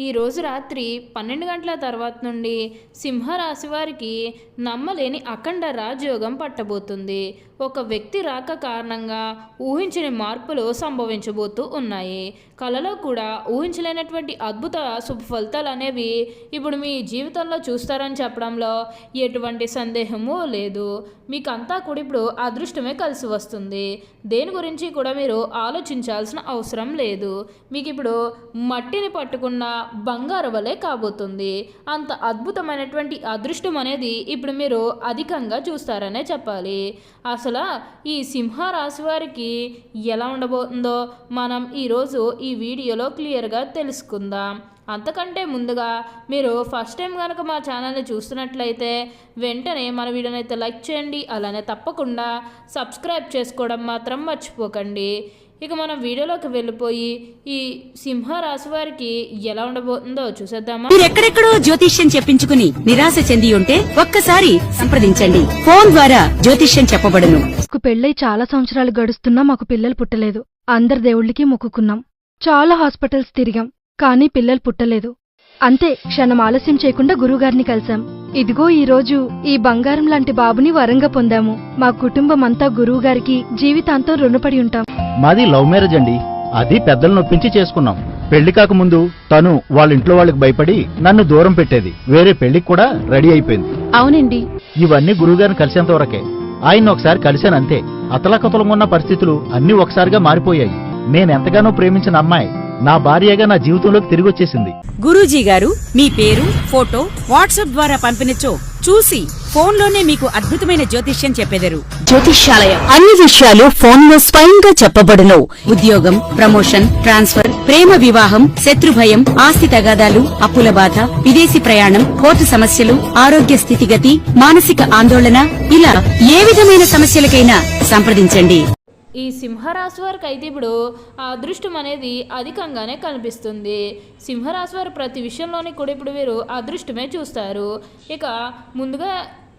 ఈ రోజు రాత్రి పన్నెండు గంటల తర్వాత నుండి సింహరాశి వారికి నమ్మలేని అఖండ రాజయోగం పట్టబోతుంది. ఒక వ్యక్తి రాక కారణంగా ఊహించని మార్పులు సంభవించబోతూ ఉన్నాయి. కళలో కూడా ఊహించలేనటువంటి అద్భుత శుభ ఫలితాలు అనేవి ఇప్పుడు మీ జీవితంలో చూస్తారని చెప్పడంలో ఎటువంటి సందేహము లేదు. మీకంతా కూడా ఇప్పుడు అదృష్టమే కలిసి వస్తుంది. దేని గురించి కూడా మీరు ఆలోచించాల్సిన అవసరం లేదు. మీకు ఇప్పుడు మట్టిని పట్టుకున్న బంగారు వలె కాబోతుంది. అంత అద్భుతమైనటువంటి అదృష్టం అనేది ఇప్పుడు మీరు అధికంగా చూస్తారనే చెప్పాలి. అసలు ఈ సింహరాశి వారికి ఎలా ఉండబోతుందో మనం ఈరోజు ఈ వీడియోలో క్లియర్గా తెలుసుకుందాం. అంతకంటే ముందుగా మీరు ఫస్ట్ టైం కనుక మా ఛానల్ని చూస్తున్నట్లయితే వెంటనే మన వీడియోని అయితే లైక్ చేయండి. అలానే తప్పకుండా సబ్స్క్రైబ్ చేసుకోవడం మాత్రం మర్చిపోకండి. ఇక మనం వీడియోలోకి వెళ్ళిపోయి ఈ సింహరాశి వారికి ఎలా ఉండబోతుందో చూసేద్దామా? మీరెక్కడెక్కడో జ్యోతిష్యం చెప్పించుకుని నిరాశ చెంది ఉంటే ఒక్కసారి సంప్రదించండి. ఫోన్ ద్వారా జ్యోతిష్యం చెప్పబడును. మాకు పెళ్ళై చాలా సంవత్సరాలు గడుస్తున్నా మాకు పిల్లలు పుట్టలేదు. అందరి దేవుళ్ళకి మొక్కుకున్నాం. చాలా హాస్పిటల్స్ తిరిగాం కానీ పిల్లలు పుట్టలేదు. అంతే క్షణం ఆలస్యం చేయకుండా గురువుగారిని కలిశాం. ఇదిగో ఈ రోజు ఈ బంగారం లాంటి బాబుని వరంగా పొందాము. మా కుటుంబం అంతా గురువుగారికి జీవితాంతం రుణపడి ఉంటాం. మాది లవ్ మ్యారేజ్ అండి. అది పెద్దలు నొప్పించి చేసుకున్నాం. పెళ్ళి కాకముందు తను వాళ్ళ ఇంట్లో వాళ్ళకి భయపడి నన్ను దూరం పెట్టేది. వేరే పెళ్ళికి కూడా రెడీ అయిపోయింది. అవునండి. ఇవన్నీ గురువుగారిని కలిసేంత వరకే. ఆయన ఒకసారి కలిశాను అంతే. అతలకతలంగా ఉన్న పరిస్థితులు అన్నీ ఒకసారిగా మారిపోయాయి. నేనెంతగానో ప్రేమించిన అమ్మాయి. నా భార్యగా నా జీవితంలోకి తిరిగి వచ్చేసింది. గురూజీ గారు మీ పేరు ఫోటో వాట్సాప్ ద్వారా పంపినచో చూసి ఫోన్లోనే మీకు అద్భుతమైన జ్యోతిష్యం చెప్పెదరు. జ్యోతిష్యాలయం. అన్ని విషయాలు ఫోన్లో స్వయంగా చెప్పబడును. ఉద్యోగం ప్రమోషన్ ట్రాన్స్ఫర్ ప్రేమ వివాహం శత్రు భయం ఆస్తి తగాదాలు అప్పుల బాధ విదేశీ ప్రయాణం కోర్టు సమస్యలు ఆరోగ్య స్థితిగతి మానసిక ఆందోళన ఇలా ఏ విధమైన సమస్యలకైనా సంప్రదించండి. ఈ సింహరాశి వారికి అయితే ఇప్పుడు ఆ అదృష్టం అనేది అధికంగానే కనిపిస్తుంది. సింహరాశి వారు ప్రతి విషయంలోని కూడా ఇప్పుడు వీరు అదృష్టమే చూస్తారు. ఇక ముందుగా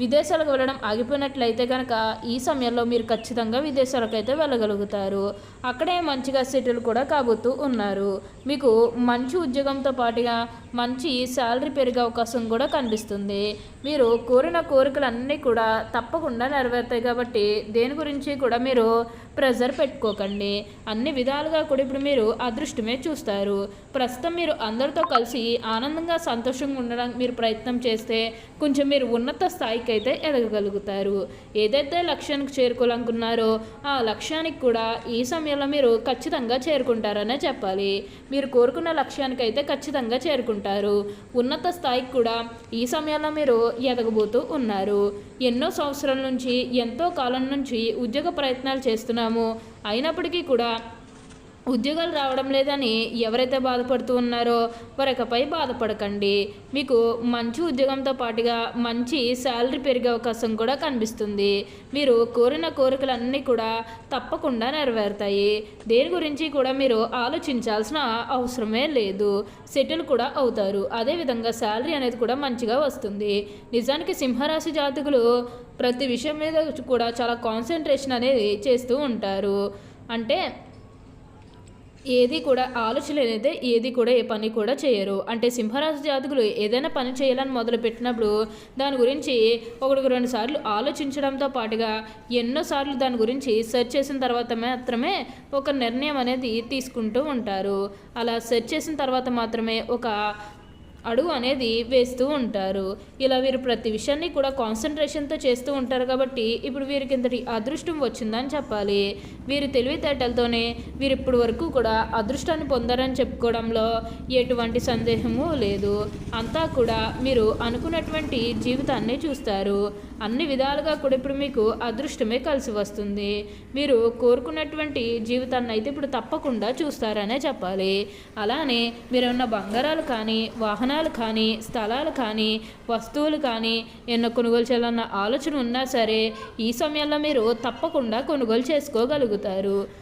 విదేశాలకు వెళ్ళడం ఆగిపోయినట్లయితే కనుక ఈ సమయంలో మీరు ఖచ్చితంగా విదేశాలకు అయితే వెళ్ళగలుగుతారు. అక్కడే మంచిగా సెటిల్ కూడా కాబోతూ ఉన్నారు. మీకు మంచి ఉద్యోగంతో పాటుగా మంచి శాలరీ పెరిగే అవకాశం కూడా కనిపిస్తుంది. మీరు కోరిన కోరికలన్నీ కూడా తప్పకుండా నెరవేరుతాయి కాబట్టి దేని గురించి కూడా మీరు ప్రెజర్ పెట్టుకోకండి. అన్ని విధాలుగా కూడా ఇప్పుడు మీరు అదృష్టమే చూస్తారు. ప్రస్తుతం మీరు అందరితో కలిసి ఆనందంగా సంతోషంగా ఉండడానికి మీరు ప్రయత్నం చేస్తే కొంచెం మీరు ఉన్నత స్థాయికి అయితే ఎదగగలుగుతారు. ఏదైతే లక్ష్యానికి చేరుకోవాలనుకున్నారో ఆ లక్ష్యానికి కూడా ఈ సమయంలో మీరు ఖచ్చితంగా చేరుకుంటారనే చెప్పాలి. మీరు కోరుకున్న లక్ష్యానికి అయితే ఖచ్చితంగా చేరుకుంటారు. ఉన్నత స్థాయికి కూడా ఈ సమయంలో మీరు ఎదగబోతూ ఉన్నారు. ఎన్నో సంవత్సరాల నుంచి ఎంతో కాలం నుంచి ఉద్యోగ ప్రయత్నాలు చేస్తున్నాము. అయినప్పటికీ కూడా ఉద్యోగాలు రావడం లేదని ఎవరైతే బాధపడుతూ ఉన్నారో వారికపై బాధపడకండి. మీకు మంచి ఉద్యోగంతో పాటుగా మంచి శాలరీ పెరిగే అవకాశం కూడా కనిపిస్తుంది. మీరు కోరిన కోరికలన్నీ కూడా తప్పకుండా నెరవేరుతాయి. దేని గురించి కూడా మీరు ఆలోచించాల్సిన అవసరమే లేదు. సెటిల్ కూడా అవుతారు. అదేవిధంగా శాలరీ అనేది కూడా మంచిగా వస్తుంది. నిజానికి సింహరాశి జాతకులు ప్రతి విషయం మీద కూడా చాలా కాన్సన్ట్రేషన్ అనేది చేస్తూ ఉంటారు. అంటే ఏది కూడా ఆలోచన లేనిదే ఏది కూడా ఏ పని కూడా చేయరు. అంటే సింహరాశి జాతకులు ఏదైనా పని చేయాలని మొదలు పెట్టినప్పుడు దాని గురించి ఒకటికి రెండు సార్లు ఆలోచించడంతో పాటుగా ఎన్నోసార్లు దాని గురించి సెర్చ్ చేసిన తర్వాత మాత్రమే ఒక నిర్ణయం అనేది తీసుకుంటూ ఉంటారు. అలా సెర్చ్ చేసిన తర్వాత మాత్రమే ఒక అడుగు అనేది వేస్తూ ఉంటారు. ఇలా వీరు ప్రతి విషయాన్ని కూడా కాన్సన్ట్రేషన్తో చేస్తూ ఉంటారు కాబట్టి ఇప్పుడు వీరికి ఇంతటి అదృష్టం వచ్చిందని చెప్పాలి. వీరి తెలివితేటలతోనే వీరు ఇప్పటి వరకు కూడా అదృష్టాన్ని పొందారని చెప్పుకోవడంలో ఎటువంటి సందేహము లేదు. అంతా కూడా మీరు అనుకున్నటువంటి జీవితాన్ని చూస్తారు. అన్ని విధాలుగా కూడా ఇప్పుడు మీకు అదృష్టమే కలిసి వస్తుంది. మీరు కోరుకున్నటువంటి జీవితాన్ని అయితే ఇప్పుడు తప్పకుండా చూస్తారనే చెప్పాలి. అలానే మీరున్న బంగారాలు కానీ వాహనం వాహనాలు కానీ స్థలాలు కానీ వస్తువులు కానీ ఎన్నో కొనుగోలు చేయాలన్న ఆలోచన ఉన్నా సరే ఈ సమయంలో మీరు తప్పకుండా కొనుగోలు చేసుకోగలుగుతారు.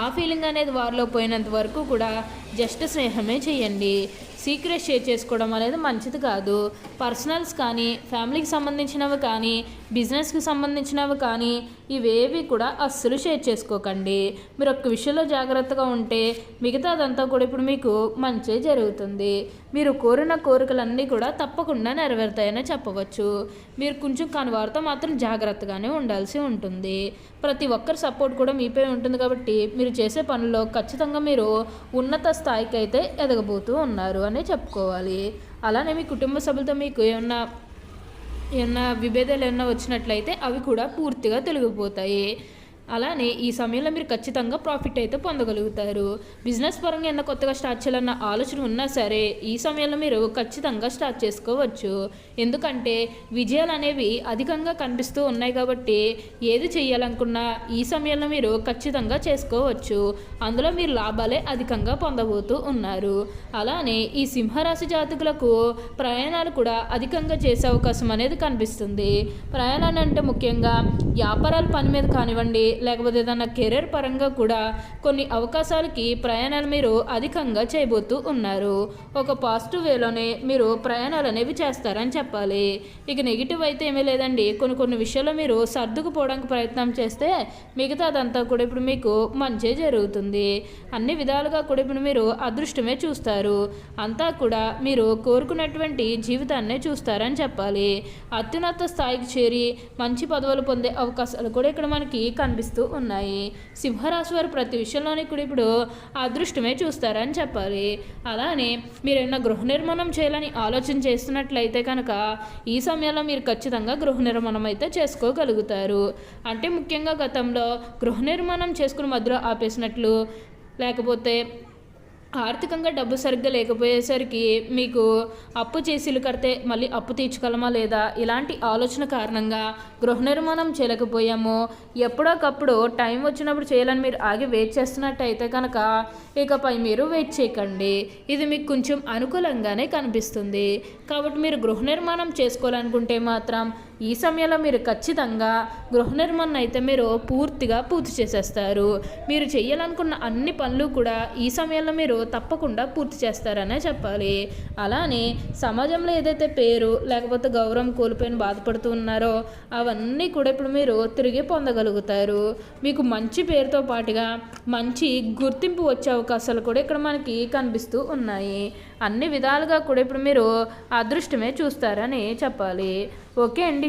ఆ ఫీలింగ్ అనేది వారిలో పోయినంత వరకు కూడా జస్ట్ స్నేహమే చేయండి. సీక్రెట్ షేర్ చేసుకోవడం అనేది మంచిది కాదు. పర్సనల్స్ కానీ ఫ్యామిలీకి సంబంధించినవి కానీ బిజినెస్కి సంబంధించినవి కానీ ఇవేవి కూడా అస్సలు షేర్ చేసుకోకండి. మీరు ఒక్క విషయంలో జాగ్రత్తగా ఉంటే మిగతాదంతా కూడా ఇప్పుడు మీకు మంచి జరుగుతుంది. మీరు కోరిన కోరికలన్నీ కూడా తప్పకుండా నెరవేరుతాయని చెప్పవచ్చు. మీరు కొంచెం కాని వారితో మాత్రం జాగ్రత్తగానే ఉండాల్సి ఉంటుంది. ప్రతి ఒక్కరి సపోర్ట్ కూడా మీపై ఉంటుంది కాబట్టి మీరు చేసే పనుల్లో ఖచ్చితంగా మీరు ఉన్నత స్థాయికి అయితే ఎదగబోతూ ఉన్నారు. అని చెప్పుకోవాలి. అలానే మీ కుటుంబ సభ్యులతో మీకు ఏమన్నా ఏమన్నా విభేదాలు ఏమన్నా వచ్చినట్లయితే అవి కూడా పూర్తిగా తొలగిపోతాయి. అలానే ఈ సమయంలో మీరు ఖచ్చితంగా ప్రాఫిట్ అయితే పొందగలుగుతారు. బిజినెస్ పరంగా ఏమన్నా కొత్తగా స్టార్ట్ చేయాలన్న ఆలోచన ఉన్నా సరే ఈ సమయంలో మీరు ఖచ్చితంగా స్టార్ట్ చేసుకోవచ్చు. ఎందుకంటే విజయాలు అనేవి అధికంగా కనిపిస్తూ ఉన్నాయి కాబట్టి ఏది చేయాలనుకున్నా ఈ సమయంలో మీరు ఖచ్చితంగా చేసుకోవచ్చు. అందులో మీరు లాభాలే అధికంగా పొందబోతూ ఉన్నారు. అలానే ఈ సింహరాశి జాతకులకు ప్రయాణాలు కూడా అధికంగా చేసే అవకాశం అనేది కనిపిస్తుంది. ప్రయాణాలు అంటే ముఖ్యంగా వ్యాపారాల పని మీద కానివ్వండి లేకపోతే ఏదైనా కెరీర్ పరంగా కూడా కొన్ని అవకాశాలకి ప్రయాణాలు మీరు అధికంగా చేయబోతూ ఉన్నారు. ఒక పాజిటివ్ వేలోనే మీరు ప్రయాణాలు అనేవి చేస్తారని చెప్పాలి. ఇక నెగిటివ్ అయితే ఏమీ లేదండి. కొన్ని కొన్ని విషయాల్లో మీరు సర్దుకుపోవడానికి ప్రయత్నం చేస్తే మిగతా అదంతా కూడా ఇప్పుడు మీకు మంచి జరుగుతుంది. అన్ని విధాలుగా కూడా ఇప్పుడు మీరు అదృష్టమే చూస్తారు. అంతా కూడా మీరు కోరుకున్నటువంటి జీవితాన్నే చూస్తారని చెప్పాలి. అత్యున్నత స్థాయికి చేరి మంచి పదవులు పొందే అవకాశాలు కూడా ఇక్కడ మనకి కనిపిస్తూ ఉన్నాయి. సింహరాశి వారు ప్రతి విషయంలోని కూడా ఇప్పుడు అదృష్టమే చూస్తారని చెప్పాలి. అలానే మీరు ఏమైనా గృహ నిర్మాణం చేయాలని ఆలోచన చేస్తున్నట్లయితే కనుక ఈ సమయంలో మీరు ఖచ్చితంగా గృహ నిర్మాణం అయితే చేసుకోగలుగుతారు. అంటే ముఖ్యంగా గతంలో గృహ నిర్మాణం చేసుకుని మధ్యలో ఆపేసినట్లు లేకపోతే ఆర్థికంగా డబ్బు సరిగ్గా లేకపోయేసరికి మీకు అప్పు చేసిలు కడితే మళ్ళీ అప్పు తీర్చుకోలమా లేదా? ఇలాంటి ఆలోచన కారణంగా గృహ నిర్మాణం చేయలేకపోయాము. ఎప్పుడోకప్పుడు టైం వచ్చినప్పుడు చేయాలని మీరు ఆగి వెయిట్ చేస్తున్నట్టయితే కనుక ఇకపై మీరు వెయిట్ చేయకండి. ఇది మీకు కొంచెం అనుకూలంగానే కనిపిస్తుంది. కాబట్టి మీరు గృహ నిర్మాణం చేసుకోవాలనుకుంటే మాత్రం ఈ సమయంలో మీరు ఖచ్చితంగా గృహ నిర్మాణం అయితే మీరు పూర్తిగా పూర్తి చేసేస్తారు. మీరు చేయాలనుకున్న అన్ని పనులు కూడా ఈ సమయంలో మీరు తప్పకుండా పూర్తి చేస్తారనే చెప్పాలి. అలానే సమాజంలో ఏదైతే పేరు లేకపోతే గౌరవం కోల్పోయిన బాధపడుతూ ఉన్నారో అవన్నీ కూడా ఇప్పుడు మీరు తిరిగి పొందగలుగుతారు. మీకు మంచి పేరుతో పాటుగా మంచి గుర్తింపు వచ్చే అవకాశాలు కూడా ఇక్కడ మనకి కనిపిస్తూ ఉన్నాయి. అన్ని విధాలుగా కూడా ఇప్పుడు మీరు అదృష్టమే చూస్తారని చెప్పాలి. ఓకే అండి.